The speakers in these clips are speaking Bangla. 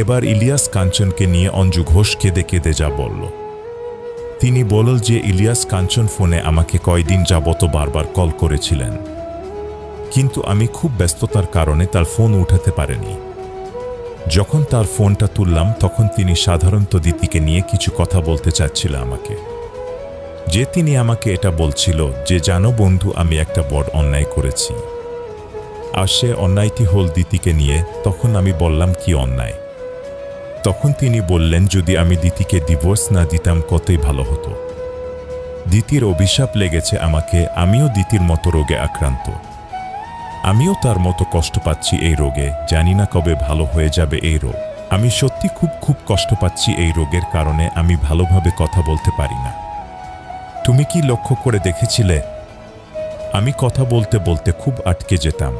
এবার ইলিয়াস কাঞ্চনকে নিয়ে অঞ্জু ঘোষ কেঁদে কেঁদে যা বলল। তিনি বলল যে ইলিয়াস কাঞ্চন ফোনে আমাকে কয়দিন যাবত বারবার কল করেছিলেন। কিন্তু আমি খুব ব্যস্ততার কারণে তার ফোন উঠাতে পারেনি। যখন তার ফোনটা তুললাম, তখন তিনি সাধারণত দিতিকে নিয়ে কিছু কথা বলতে চাচ্ছিল আমাকে। যে তিনি আমাকে এটা বলছিল যে, জানো বন্ধু, আমি একটা বড় অন্যায় করেছি। আর সে অন্যায়টি হল দিতিকে নিয়ে, তখন আমি বললাম, কি অন্যায়? তখন তিনি বললেন, যদি আমি দিতিকে ডিভোর্স না দিতাম, কতই ভালো হতো। দিতির অভিশাপ লেগেছে আমাকে, আমিও দিতির মতো রোগে আক্রান্ত। আমিও তার মতো কষ্ট পাচ্ছি এই রোগে, জানি না কবে ভালো হয়ে যাবে এই রোগ। আমি সত্যি খুব খুব কষ্ট পাচ্ছি এই রোগের কারণে, আমি ভালোভাবে কথা বলতে পারি না। তুমি কি লক্ষ্য করে দেখেছিলে? আমি কথা বলতে বলতে খুব আটকে যেতাম।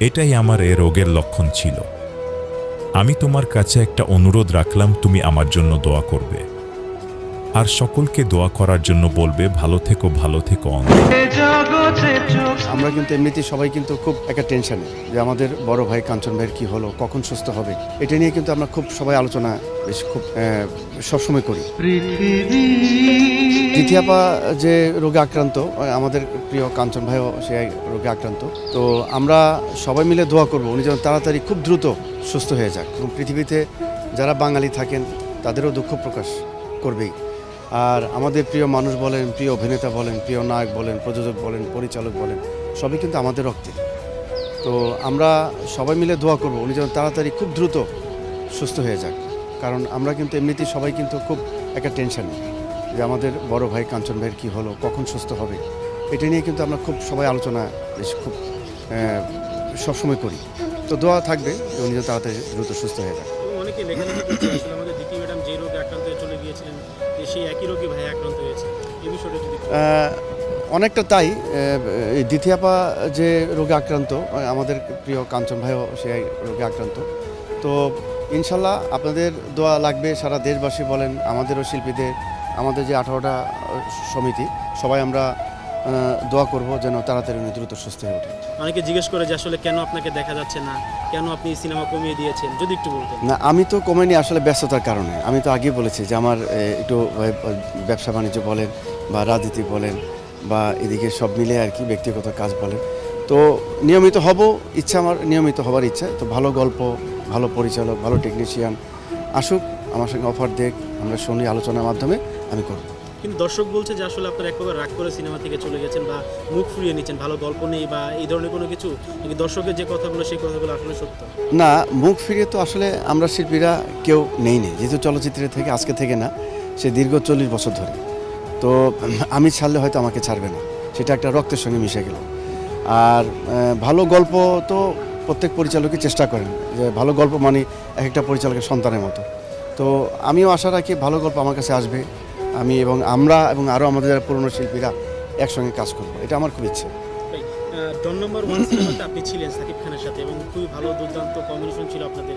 এটাই আমার এ রোগের লক্ষণ ছিল। আমি তোমার কাছে একটা অনুরোধ রাখলাম তুমি আমার জন্য দোয়া করবে। আর সকলকে দোয়া করার জন্য বলবে, ভালো থেকো ভালো থেকো আমরা কিন্তু এমনিতেই সবাই কিন্তু খুব একটা টেনশনে যে আমাদের বড় ভাই কাঞ্চন ভাইয়ের কি হলো, কখন সুস্থ হবে, এটা নিয়ে কিন্তু আমরা খুব সবাই আলোচনা বেশ খুব সবসময় করি। দ্বিতীয়াপা যে রোগে আক্রান্ত আমাদের প্রিয় কাঞ্চন ভাইও সে রোগে আক্রান্ত, তো আমরা সবাই মিলে দোয়া করব, উনি যেন তাড়াতাড়ি খুব দ্রুত সুস্থ হয়ে যাক এবং পৃথিবীতে যারা বাঙালি থাকেন, তাদেরও দুঃখ প্রকাশ করবেই। আর আমাদের প্রিয় মানুষ বলেন, প্রিয় অভিনেতা বলেন, প্রিয় নায়ক বলেন, প্রযোজক বলেন, পরিচালক বলেন, সবই কিন্তু আমাদের রক্তে। তো আমরা সবাই মিলে দোয়া করব, উনি যেন তাড়াতাড়ি খুব দ্রুত সুস্থ হয়ে যাক। কারণ আমরা কিন্তু এমনিতেই সবাই কিন্তু খুব একটা টেনশনে যে আমাদের বড় ভাই কাঞ্চন ভাইয়ের কী হলো, কখন সুস্থ হবে। এটা নিয়ে কিন্তু আমরা খুব সবাই আলোচনা খুব সবসময় করি। তো দোয়া থাকবে উনি যেন তাড়াতাড়ি দ্রুত সুস্থ হয়ে যাক। এই অনেকটা তাই। দ্বিতীয়াপা যে রোগে আক্রান্ত আমাদের প্রিয় কাঞ্চন ভাইও সে রোগে আক্রান্ত। তো ইনশাল্লাহ আপনাদের দোয়া লাগবে, সারা দেশবাসী বলেন, আমাদেরও শিল্পীদের, আমাদের যে আঠারোটা সমিতি, সবাই আমরা দোয়া করব যেন তাড়াতাড়ি উনি দ্রুত সুস্থ হয়ে ওঠে অনেকে জিজ্ঞেস করে যে আসলে কেন আপনাকে দেখা যাচ্ছে না? কেন আপনি সিনেমা কমিয়ে দিয়েছেন? যদি একটু বলতেন। না আমি তো কমেনি আসলে ব্যস্ততার কারণে। আমি তো আগেই বলেছি যে আমার একটু ব্যবসা বাণিজ্য বলেন বা রাজনীতি বলেন বা এদিকে সব মিলে আর কি ব্যক্তিগত কাজ বলেন। তো নিয়মিত হব ইচ্ছা আমার নিয়মিত হবার ইচ্ছা। তো ভালো গল্প ভালো পরিচালক ভালো টেকনিশিয়ান আসুক আমার সঙ্গে অফার দেখ আমরা শুনি আলোচনার মাধ্যমে আমি করব। কিন্তু দর্শক বলছে যে আসলে আপনার এক প্রকার রাগ করে সিনেমা থেকে চলে গেছেন বা মুখ ফুরিয়ে নিচ্ছেন, ভালো গল্প নেই বা এই ধরনের কোনো কিছু? কিন্তু দর্শকের যে কথাগুলো, সেই কথাগুলো আসলে সত্য? না, মুখ ফিরিয়ে তো আসলে আমরা শিল্পীরা কেউ নেই নেই যেহেতু চলচ্চিত্রে থেকে, আজকে থেকে না, সে দীর্ঘ চল্লিশ বছর ধরে। তো আমি ছাড়লে হয়তো আমাকে ছাড়বে না। সেটা একটা রক্তের সঙ্গে মিশে গেল। আর ভালো গল্প তো প্রত্যেক পরিচালকই চেষ্টা করেন। যে ভালো গল্প মানে এক একটা পরিচালকের সন্তানের মতো। তো আমিও আশা রাখি ভালো গল্প আমার কাছে আসবে। আমি এবং আমরা এবং আরও আমাদের যারা পুরনো শিল্পীরা একসঙ্গে কাজ করব। এটা আমার খুব ইচ্ছে। ডন নম্বর ওয়ান সিনেমাতে আপনি ছিলেন সাকিব খানের সাথে এবং খুবই ভালো দুর্দান্ত কম্বিনেশন ছিল আপনাদের।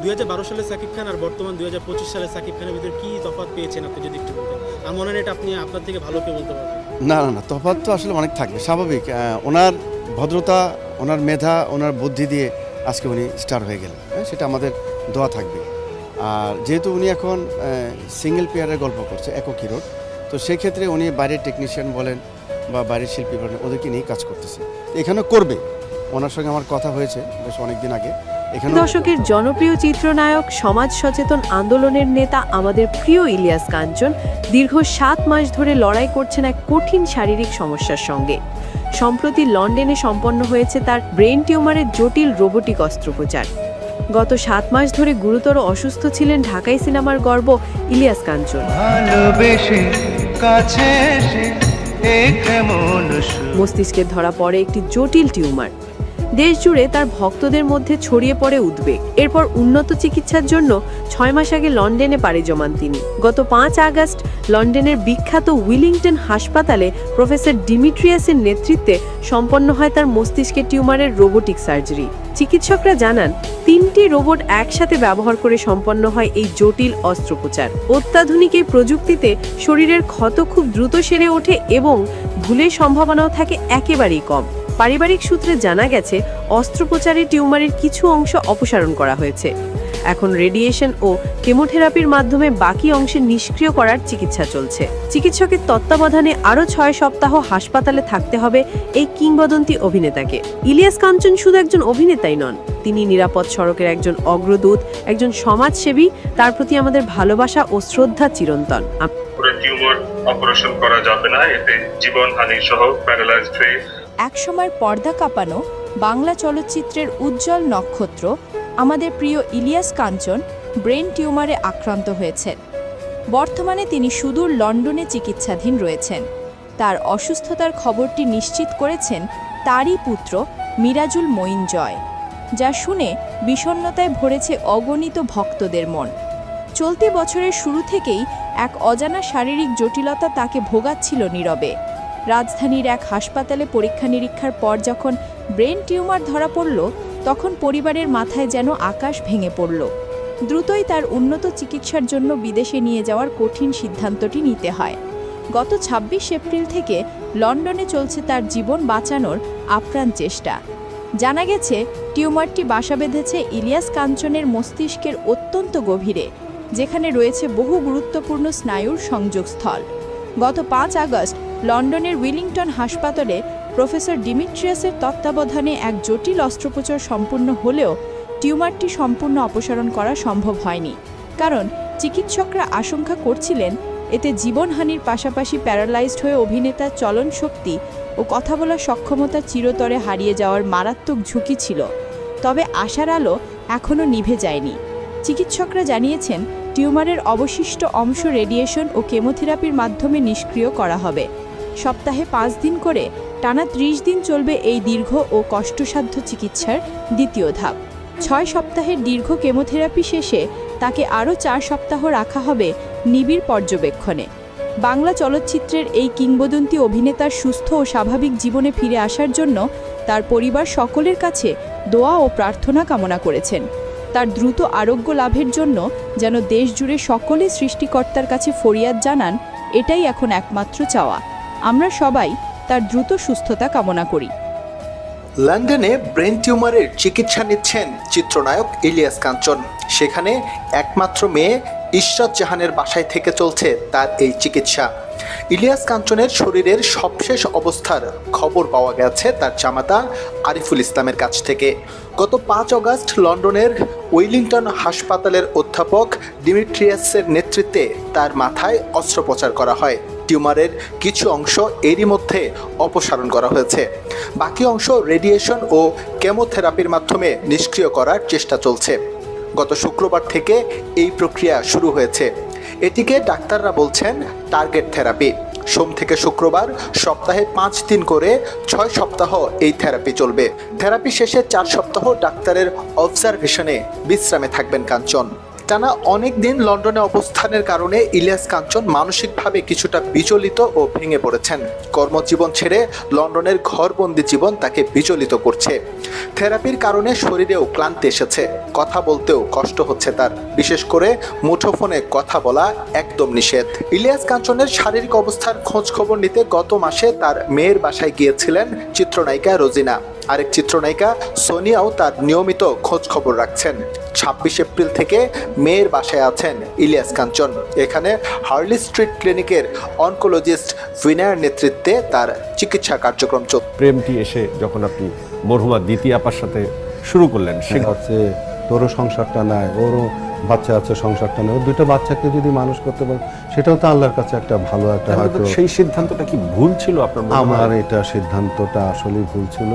দুই হাজার বারো সালে সাকিব খান আর বর্তমান দুই হাজার পঁচিশ সালে সাকিব খানের ভিতরে কি তফাৎ পেয়েছেন আপনি যদি একটু বলতেন? আমার মনে হয় এটা আপনি আপনার থেকে ভালো বলতে পারবেন না না না তফাৎ তো আসলে অনেক থাকবে স্বাভাবিক। ওনার ভদ্রতা ওনার মেধা ওনার বুদ্ধি দিয়ে আজকে উনি স্টার হয়ে গেলেন। হ্যাঁ, সেটা আমাদের দোয়া থাকবে। আর যেহেতু উনি এখন সিঙ্গেল প্লেয়ারের গল্প করছে, একক হিরোর তো সেক্ষেত্রে উনি বাইরের টেকনিশিয়ান বলেন বা বাইরের শিল্পী বলেন, ওদেরকে নিয়েই কাজ করতেছে। এখানে করবে। ওনার সঙ্গে আমার কথা হয়েছে বেশ অনেকদিন আগে। দশকের জনপ্রিয় চিত্রনায়ক, সমাজ সচেতন আন্দোলনের নেতা, আমাদের প্রিয় ইলিয়াস কাঞ্চন দীর্ঘ সাত মাস ধরে লড়াই করছেন এক কঠিন শারীরিক সমস্যার সঙ্গে। সম্প্রতি লন্ডনে সম্পন্ন হয়েছে তার ব্রেন টিউমারের জটিল রোবোটিক অস্ত্রোপচার। গত সাত মাস ধরে গুরুতর অসুস্থ ছিলেন ঢাকাই সিনেমার গর্ব ইলিয়াস কাঞ্চন। মস্তিষ্কে ধরা পড়ে একটি জটিল টিউমার। দেশ জুড়ে তার ভক্তদের মধ্যে ছড়িয়ে পড়ে উদ্বেগ। এরপর উন্নত চিকিৎসার জন্য ছয় মাস আগে লন্ডনে পাড়ি জমান তিনি। গত পাঁচ আগস্ট লন্ডনের বিখ্যাত উইলিংটন হাসপাতালে প্রফেসর ডিমিট্রিয়াসের নেতৃত্বে সম্পন্ন হয় তার মস্তিষ্কে টিউমারের রোবোটিক সার্জারি। চিকিৎসকরা জানান, তিনটি রোবট একসাথে ব্যবহার করে সম্পন্ন হয় এই জটিল অস্ত্রোপচার। অত্যাধুনিক এই প্রযুক্তিতে শরীরের ক্ষত খুব দ্রুত সেরে ওঠে এবং ভুলের সম্ভাবনাও থাকে একেবারেই কম। পারিবারিক সূত্রে জানা গেছে, অস্ত্রোপচারে টিউমারের কিছু অংশ অপসারণ করা হয়েছে। এখন রেডিয়েশন ও কেমোথেরাপির মাধ্যমে বাকি অংশে নিষ্ক্রিয় করার চিকিৎসা চলছে। চিকিৎসকের তত্ত্বাবধানে আরও ছয় সপ্তাহ হাসপাতালে থাকতে হবে এই কিংবদন্তি অভিনেতাকে। ইলিয়াস কাঞ্চন শুধু একজন অভিনেতাই নন তিনি নিরাপদ সড়কের একজন অগ্রদূত একজন সমাজসেবী তার প্রতি আমাদের ভালোবাসা ও শ্রদ্ধা চিরন্তন। টিউমার অপারেশন করা যাবে না এতে জীবনহানি সহ প্যারালাইজড হয়ে একসময়ের পর্দা কাঁপানো বাংলা চলচ্চিত্রের উজ্জ্বল নক্ষত্র আমাদের প্রিয় ইলিয়াস কাঞ্চন ব্রেন টিউমারে আক্রান্ত হয়েছেন। বর্তমানে তিনি সুদূর লন্ডনে চিকিৎসাধীন রয়েছেন। তার অসুস্থতার খবরটি নিশ্চিত করেছেন তারই পুত্র মিরাজুল মঈন জয় যা শুনে বিষণ্ণতায় ভরেছে অগণিত ভক্তদের মন। চলতি বছরের শুরু থেকেই এক অজানা শারীরিক জটিলতা তাকে ভোগাচ্ছিল নীরবে। রাজধানীর এক হাসপাতালে পরীক্ষা নিরীক্ষার পর যখন ব্রেন টিউমার ধরা পড়ল তখন পরিবারের মাথায় যেন আকাশ ভেঙে পড়ল। দ্রুতই তার উন্নত চিকিৎসার জন্য বিদেশে নিয়ে যাওয়ার কঠিন সিদ্ধান্তটি নিতে হয়। গত ২৬ এপ্রিল থেকে লন্ডনে চলছে তার জীবন বাঁচানোর আপ্রাণ চেষ্টা। জানা গেছে, টিউমারটি বাসা বেঁধেছে ইলিয়াস কাঞ্চনের মস্তিষ্কের অত্যন্ত গভীরে, যেখানে রয়েছে বহু গুরুত্বপূর্ণ স্নায়ুর সংযোগস্থল। গত পাঁচ আগস্ট লন্ডনের উইলিংটন হাসপাতালে প্রফেসর ডিমিট্রিয়াসের তত্ত্বাবধানে এক জটিল অস্ত্রোপচার সম্পূর্ণ হলেও টিউমারটি সম্পূর্ণ অপসারণ করা সম্ভব হয়নি। কারণ চিকিৎসকরা আশঙ্কা করছিলেন, এতে জীবনহানির পাশাপাশি প্যারালাইজড হয়ে অভিনেতার চলন শক্তি ও কথা বলার সক্ষমতা চিরতরে হারিয়ে যাওয়ার মারাত্মক ঝুঁকি ছিল। তবে আশার আলো এখনও নিভে যায়নি। চিকিৎসকরা জানিয়েছেন, টিউমারের অবশিষ্ট অংশ রেডিয়েশন ও কেমোথেরাপির মাধ্যমে নিষ্ক্রিয় করা হবে। সপ্তাহে পাঁচ দিন করে টানা ত্রিশ দিন চলবে এই দীর্ঘ ও কষ্টসাধ্য চিকিৎসার দ্বিতীয় ধাপ। ছয় সপ্তাহের দীর্ঘ কেমোথেরাপি শেষে তাকে আরও চার সপ্তাহ রাখা হবে নিবিড় পর্যবেক্ষণে। বাংলা চলচ্চিত্রের এই কিংবদন্তি অভিনেতার সুস্থ ও স্বাভাবিক জীবনে ফিরে আসার জন্য তার পরিবার সকলের কাছে দোয়া ও প্রার্থনা কামনা করেছেন। তার দ্রুত আরোগ্য লাভের জন্য যেন দেশ জুড়ে সকলে সৃষ্টিকর্তার কাছে ফরিয়াদ জানান, এটাই এখন একমাত্র চাওয়া। আমরা সবাই তার দ্রুত সুস্থতা কামনা করি। লন্ডনে ব্রেন টিউমারের চিকিৎসা নিচ্ছেন চিত্রনায়ক ইলিয়াস কাঞ্চন। সেখানে একমাত্র মেয়ে ইশরাত জাহানের বাসায় থেকে চলছে তার এই চিকিৎসা। ইলিয়াস কাঞ্চনের শরীরের সবশেষ অবস্থার খবর পাওয়া গেছে তার জামাতা আরিফুল ইসলামের কাছ থেকে। গত পাঁচ অগাস্ট লন্ডনের উইলিংটন হাসপাতালের অধ্যাপক ডিমিট্রিয়াসের নেতৃত্বে তার মাথায় অস্ত্রোপচার করা হয়। টিউমারের কিছু অংশ এরই মধ্যে অপসারণ করা হয়েছে। বাকি অংশ রেডিয়েশন ও কেমোথেরাপির মাধ্যমে নিষ্ক্রিয় করার চেষ্টা চলছে। গত শুক্রবার থেকে এই প্রক্রিয়া শুরু হয়েছে। এটিকে ডাক্তাররা বলছেন টার্গেট থেরাপি। সোম থেকে শুক্রবার সপ্তাহে পাঁচ দিন করে ছয় সপ্তাহ এই থেরাপি চলবে। থেরাপি শেষে চার সপ্তাহ ডাক্তারের অবজারভেশনে বিশ্রামে থাকবেন কাঞ্চন। টানা অনেক দিন লন্ডনে অবস্থানের কারণে ইলিয়াস কাঞ্চন মানসিকভাবে কিছুটা বিচলিত ও ভেঙে পড়েছেন। কর্মজীবন ছেড়ে লন্ডনের ঘরবন্দি জীবন তাকে বিচলিত করছে। থেরাপির কারণে শরীরেও ক্লান্তি এসেছে। কথা বলতেও কষ্ট হচ্ছে তার। বিশেষ করে মুঠোফোনে কথা বলা একদম নিষেধ। ইলিয়াস কাঞ্চনের শারীরিক অবস্থার খোঁজ খবর নিতে গত মাসে তার মেয়ের বাসায় গিয়েছিলেন চিত্রনায়িকা রোজিনা। আরেক চিত্রনায়িকা সোনিয়াও তার নিয়মিত খোঁজ খবর রাখছেন। ছাব্বিশ এপ্রিল থেকে মেয়ের বাসায় আছেন ইলিয়াস কাঞ্চন। এখানে হার্লি স্ট্রিট ক্লিনিকের অনকোলজিস্ট ভিনায়ের নেতৃত্বে তার চিকিৎসা কার্যক্রম চলছে প্রেমটি এসে যখন আপনি মরহুমা দ্বিতীয় আপার সাথে শুরু করলেন সে সে হচ্ছে তোরও সংসারটা নাই ওরও বাচ্চা আছে সংসারটা নেই। ওর দুটো বাচ্চাকে যদি মানুষ করতে পারে সেটাও তো আল্লাহর কাছে একটা ভালো একটা হয়তো সেই সিদ্ধান্তটা কি ভুল ছিল আপনার আমার এটা সিদ্ধান্তটা আসলেই ভুল ছিল।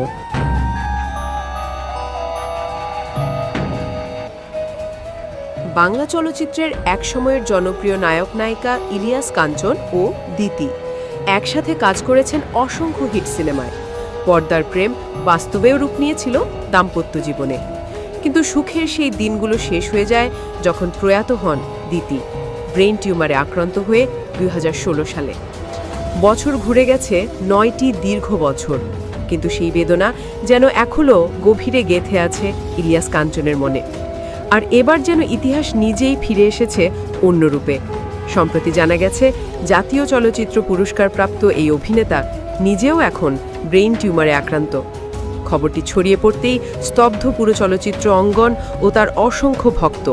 বাংলা চলচ্চিত্রের এক সময়ের জনপ্রিয় নায়ক নায়িকা ইলিয়াস কাঞ্চন ও দিতি একসাথে কাজ করেছেন অসংখ্য হিট সিনেমায়। পর্দার প্রেম বাস্তবেও রূপ নিয়েছিল দাম্পত্য জীবনে। কিন্তু সুখের সেই দিনগুলো শেষ হয়ে যায় যখন প্রয়াত হন দিতি ব্রেন টিউমারে আক্রান্ত হয়ে দুই হাজার ষোলো সালে। বছর ঘুরে গেছে নয়টি দীর্ঘ বছর, কিন্তু সেই বেদনা যেন এখনও গভীরে গেথে আছে ইলিয়াস কাঞ্চনের মনে। আর এবার যেন ইতিহাস নিজেই ফিরে এসেছে অন্য রূপে সম্প্রতি জানা গেছে, জাতীয় চলচ্চিত্র পুরস্কারপ্রাপ্ত এই অভিনেতা নিজেও এখন ব্রেইন টিউমারে আক্রান্ত। খবরটি ছড়িয়ে পড়তেই স্তব্ধ পুরো চলচ্চিত্র অঙ্গন ও তার অসংখ্য ভক্ত।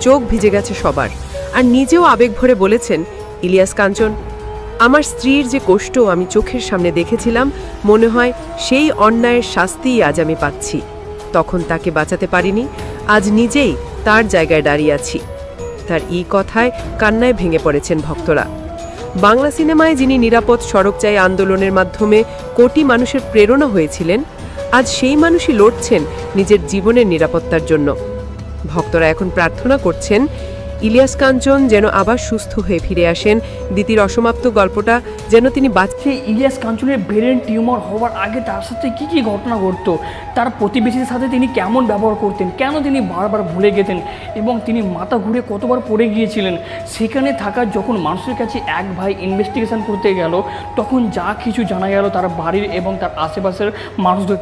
চোখ ভিজে গেছে সবার। আর নিজেও আবেগ ভরে বলেছেন, ইলিয়াস কাঞ্চন, আমার স্ত্রীর যে কষ্ট আমি চোখের সামনে দেখেছিলাম, মনে হয় সেই অন্যায়ের শাস্তিই আজ আমি পাচ্ছি। তখন তাকে বাঁচাতে পারিনি, আজ নিজেই তার জায়গায় দাঁড়িয়ে আছি। তার ই কথায় কান্নায় ভেঙে পড়েছেন ভক্তরা। বাংলা সিনেমায় যিনি নিরাপদ সড়ক চাই আন্দোলনের মাধ্যমে কোটি মানুষের প্রেরণা হয়েছিলেন আজ সেই মানুষই লড়ছেন নিজের জীবনের নিরাপত্তার জন্য। ভক্তরা এখন প্রার্থনা করছেন, ইলিয়াস কাঞ্চন যেন আবার সুস্থ হয়ে ফিরে আসেন। দিতির অসমাপ্ত গল্পটা যেন তিনি বাঁচ সেই ইলিয়াস কাঞ্চনের ব্রেন টিউমার হওয়ার আগে তার সাথে কী কী ঘটনা ঘটত, তার প্রতিবেশীর সাথে তিনি কেমন ব্যবহার করতেন, কেন তিনি বারবার ভুলে গেতেন এবং তিনি মাথা ঘুরে কতবার পড়ে গিয়েছিলেন, সেখানে থাকা যখন মানুষের কাছে এক ভাই ইনভেস্টিগেশন করতে গেল, তখন যা কিছু জানা গেল তার বাড়ির এবং তার আশেপাশের মানুষদের